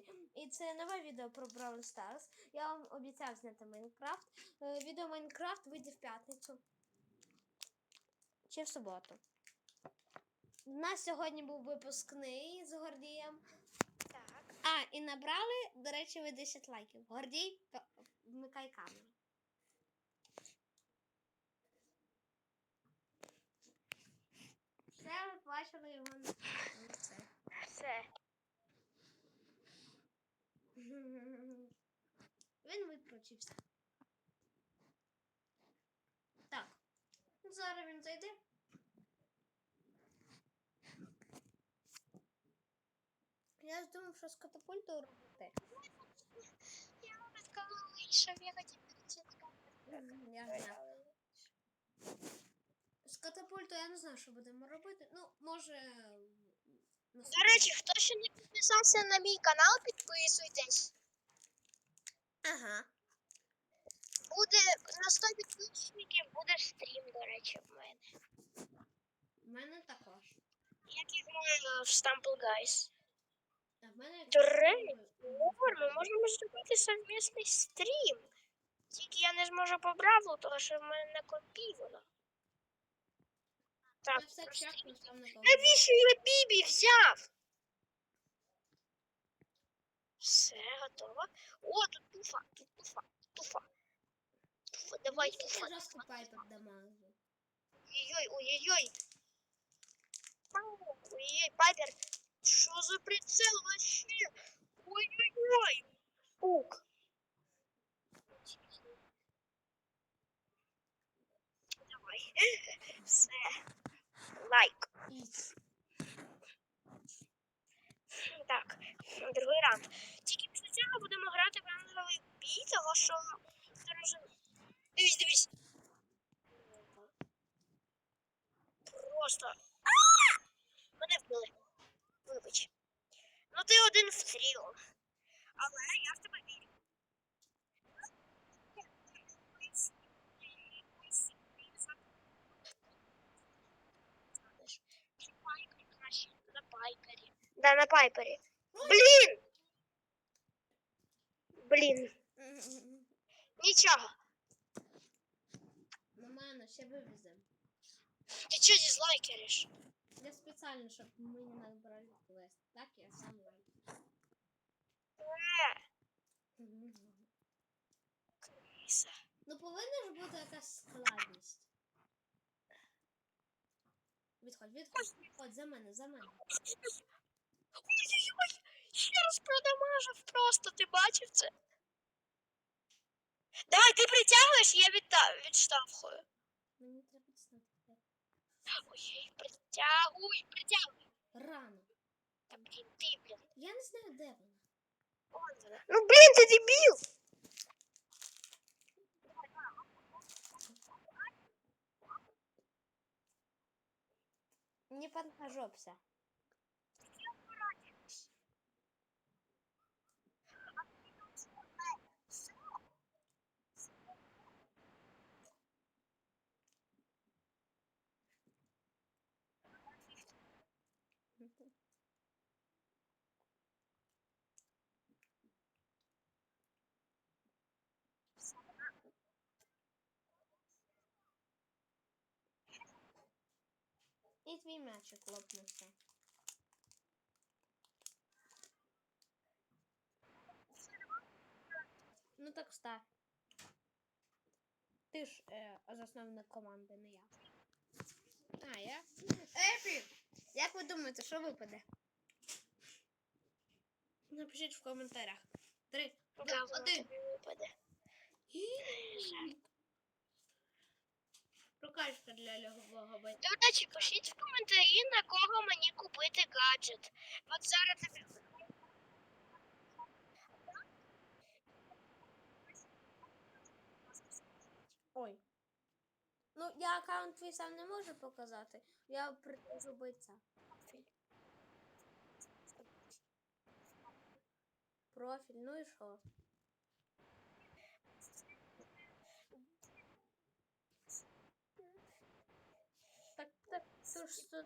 друзі. І це нове відео про Brawl Stars. Я вам обіцяв зняти Майнкрафт. Е, Відео Майнкрафт вийде в п'ятницю. Чи в суботу. У нас сьогодні був випускний з Гордієм. Так. А, і набрали, до речі, ви 10 лайків. Гордій, вмикай камеру. Все, ви бачили його на це. Все. Він. Так. Зараз він зайде. Я ж думав, що з катапультою робити. Я вам сказала, вийшов, я хотів перечитати. Я знаю. З катапультою я не знаю, що будемо робити. Ну, може. До речі, хто ще не підписався на мій канал, підписуйтесь. Ага. Буде на 100 підписників буде стрім, до речі, в мене. В мене також. Як і в мене в Stumble Guys. А в мене До речі, ми можемо зробити совмісний стрім. Тільки я не зможу по бравлу, тому що в мене на компі воно. Так, все просто- там на. Навіщо я бібі взяв? Все, готово. О, тут туфа, тут туфа, туфа. Туфа, давай, Ну, туфа. Я жорстко пайпер дамажу. Ой-ой, ой-ой-ой. Ой-ой, Пайпер. Що за прицел вообще? Ой-ой-ой. Ук. Давай. Все. Лайк. Так, другий раунд. Тільки після цього будемо грати в ангеловий бій, того що. Дивись, дивись. Просто. А! Мене вбили. Вибач. Ну ти один в тріо. Але я в тебе вірю. На пайпері. Да, на пайпері. Блін! Блін. Нічого. Нормально, ще вивеземо. Ти чого дизлайкериш? Я спеціально, щоб ми не набрали квест. Так, я сам лайк. Е, Криса. Ну повинна ж бути якась складність. Відходь, відходь, відходь, за мене, за мене. Ой-ой-ой, ще раз продамажив просто, ти бачив це? Давай, ти притягуєш, я відта... відштовхую. Мені треба дістати. Ой, притягуй, притягуй. Рано. Та блін, ти, блін. Я не знаю, де вона. Вон вона. Ну блін, ти дебіл. Не поножопся. І твій м'ячик лопнувся. Ну так став. Ти ж е, засновник команди, не я. А, я? Епі! Як ви думаєте, що випаде? Напишіть в коментарях. Три, два, один. випаде. Прокачка для льогового бойця. До речі, пишіть в коментарі, на кого мені купити гаджет. От зараз тобі. Ой. Ну, я аккаунт твій сам не можу показати. Я прикажу бойця. Профіль, ну і що? то, что...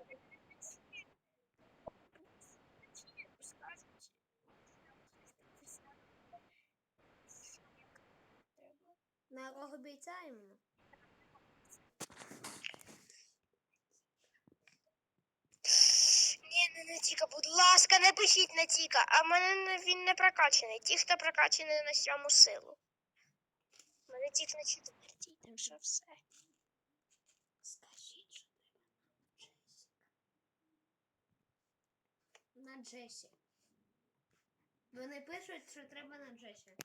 Ми обіцяємо. Ні, не Натіка, будь ласка, не пишіть на тіка, а в мене він не прокачений. Ті, хто прокачаний на сьому силу. У мене тільки на четвертій, так що все. На Джесі. Вони пишуть, що треба на Джесі.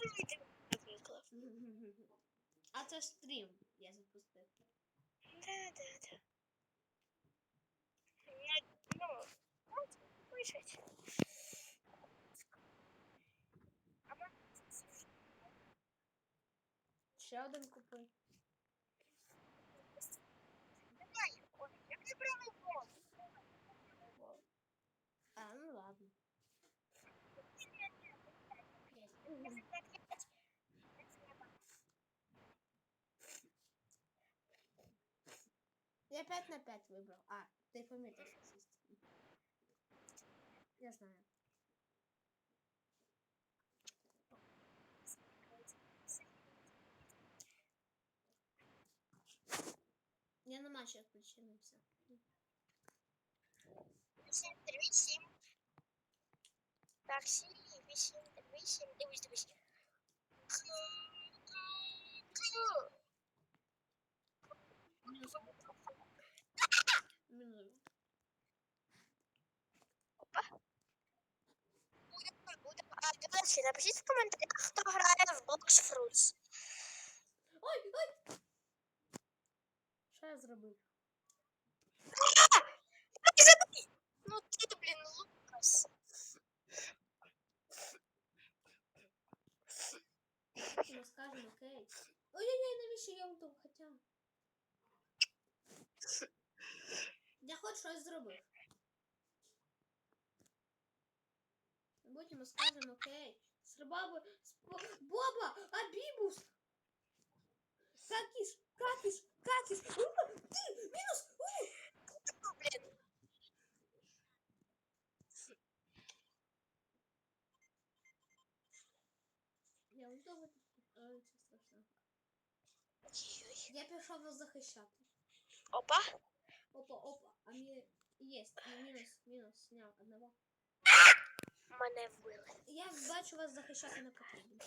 Вийти, наприклад? А це стрім я запустив. Да, да, да. Не, ну, от, пишуть. Ще один купив. Давай, як ти правий Я 5 на 5 выбрал. А, ты пометил систему. Я знаю. Я на матче отключена все. 8, 3, 7. Так, 7, 8, 3, 7, 9, 8. А, до речі, напишіть в коментарях, хто грає в Box Fruits. Ой, ой! Що я зробив? Ну ти, блін, Лукас. Ми скажемо окей. Ой-ой-ой, навіщо я вдав, хоча. Я хоч щось зробив. Потім ми скажемо окей. Срабаби. Спо- Боба! Абібус! Какіш! Какіш! Какіш! Ура! Ти! Мінус! Уй! Ну, блін. Я вдома. Ой, це страшно. Ой-ой. Я пішов вас захищати. Опа. Опа, опа. А мені єсть. І мінус, мінус. Сняв одного. Мене вбили. Я бачу вас захищати не потрібно.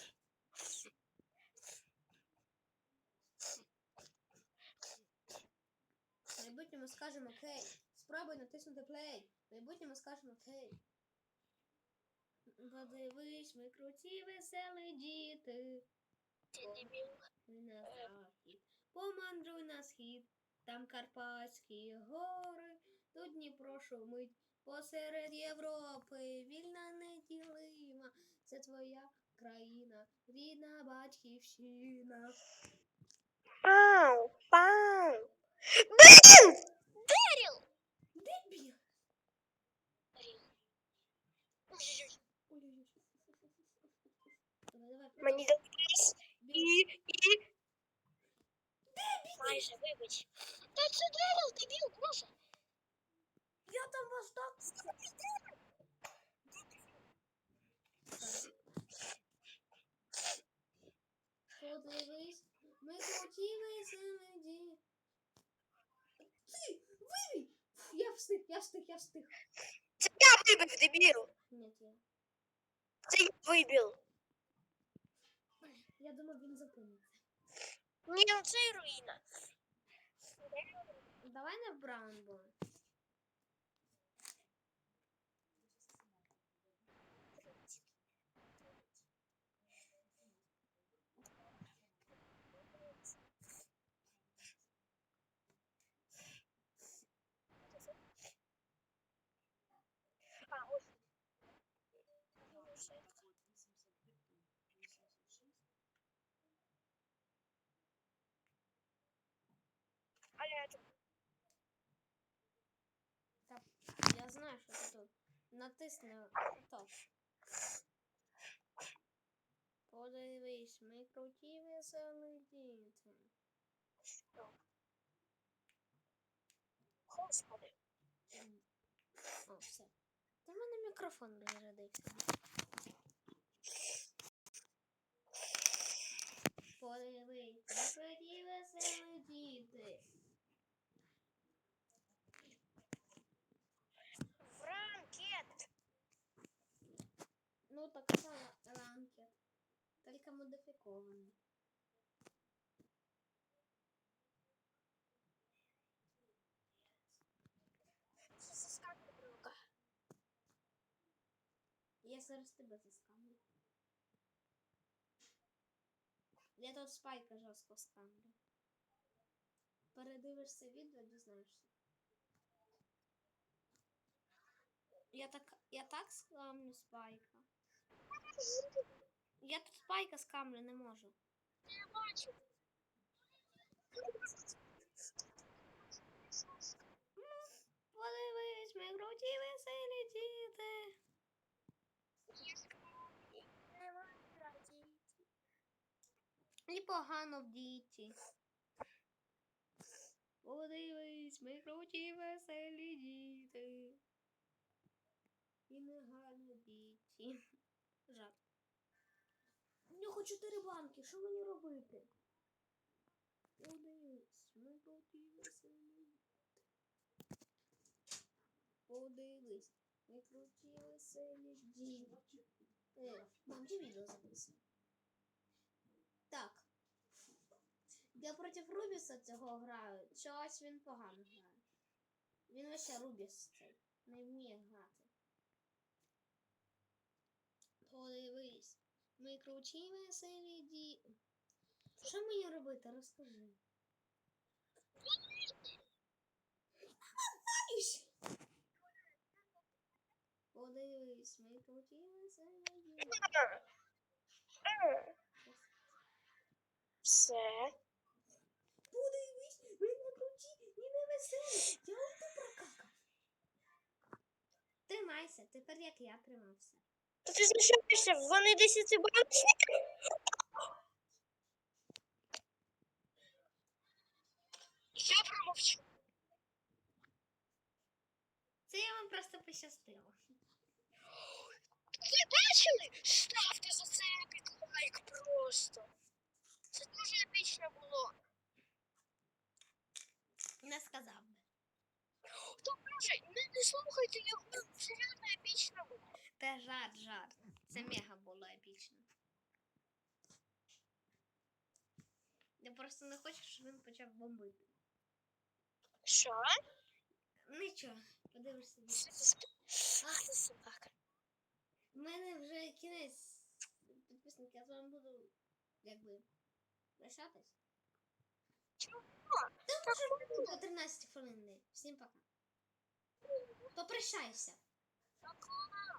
В майбутньому скажемо окей. Спробуй натиснути плей. В майбутньому скажемо окей. Подивись, ми круті, веселі діти. Ми на захід. Помандруй на схід. Там Карпатські гори. Тут Дніпро шумить. Посеред Європи. Вільна неділима. Це твоя країна. Рідна батьківщина. Пау, пау. Блін! Деріл! Дебіл. Мені довелось і, і... Майже, вибач. Та це Деріл, дебіл, боже. Я там вас так. Подивись, ми круті веселі діти. Ти, вибій! Я встиг, я встиг, я встиг. Це я вибив, дебіл. Ні, я. Це я вибив. Я думав, він зупиниться. Ні, ну це і руїна. Давай не в знаєш, що тут натисни то. Подивись, ми круті веселі діти. Господи. О, все. Та в мене мікрофон розрядився. Подивись, ми круті веселі діти. Так само ранкет. Тільки модифікований. Це заскакує рука. Я зараз тебе заскамлю. Я тут спайка жорстко скамлю. Передивишся відео, дізнаєшся. Я так, я так скамлю спайка. Я тут спайка з скамлю не можу. Я бачу. Подивись, ми круті веселі діти. І в діті. Подивись, ми круті веселі діти. І негарно діті. Жарт. Я хочу чотири банки, що мені робити? Подивись, ми круті веселі діти. Подивись, ми круті веселі діти. Е, мам, де відео записано? Так. Я проти Рубіса цього граю. Чогось він погано грає. Він лише Рубіс цей. Не вміє грати. Подивись. Ми круті веселі ді. Що мені робити? Розкажи. Подивись, ми круті веселі ді. Все. Подивись, ви не круті і не веселі. Я ото прокакав. Тримайся, тепер як я тримався. Та ти знущаєшся, вони десятибалочники. Я промовчу. Це я вам просто пощастило. Ви бачили? Ставте за це епік лайк просто. Це дуже епічно було. Не сказав би. То може, не, не слухайте його, це реально епічно було. Це жарт, жарт. Це мега було епічно. Я просто не хочу, щоб він почав бомбити. Що? Нічого, подивишся. Ах ти собака. У мене вже кінець підписники, я з вами буду якби прощатись. Чого? Та може буде 13 хвилин. Всім пока. Попрощайся. Пока.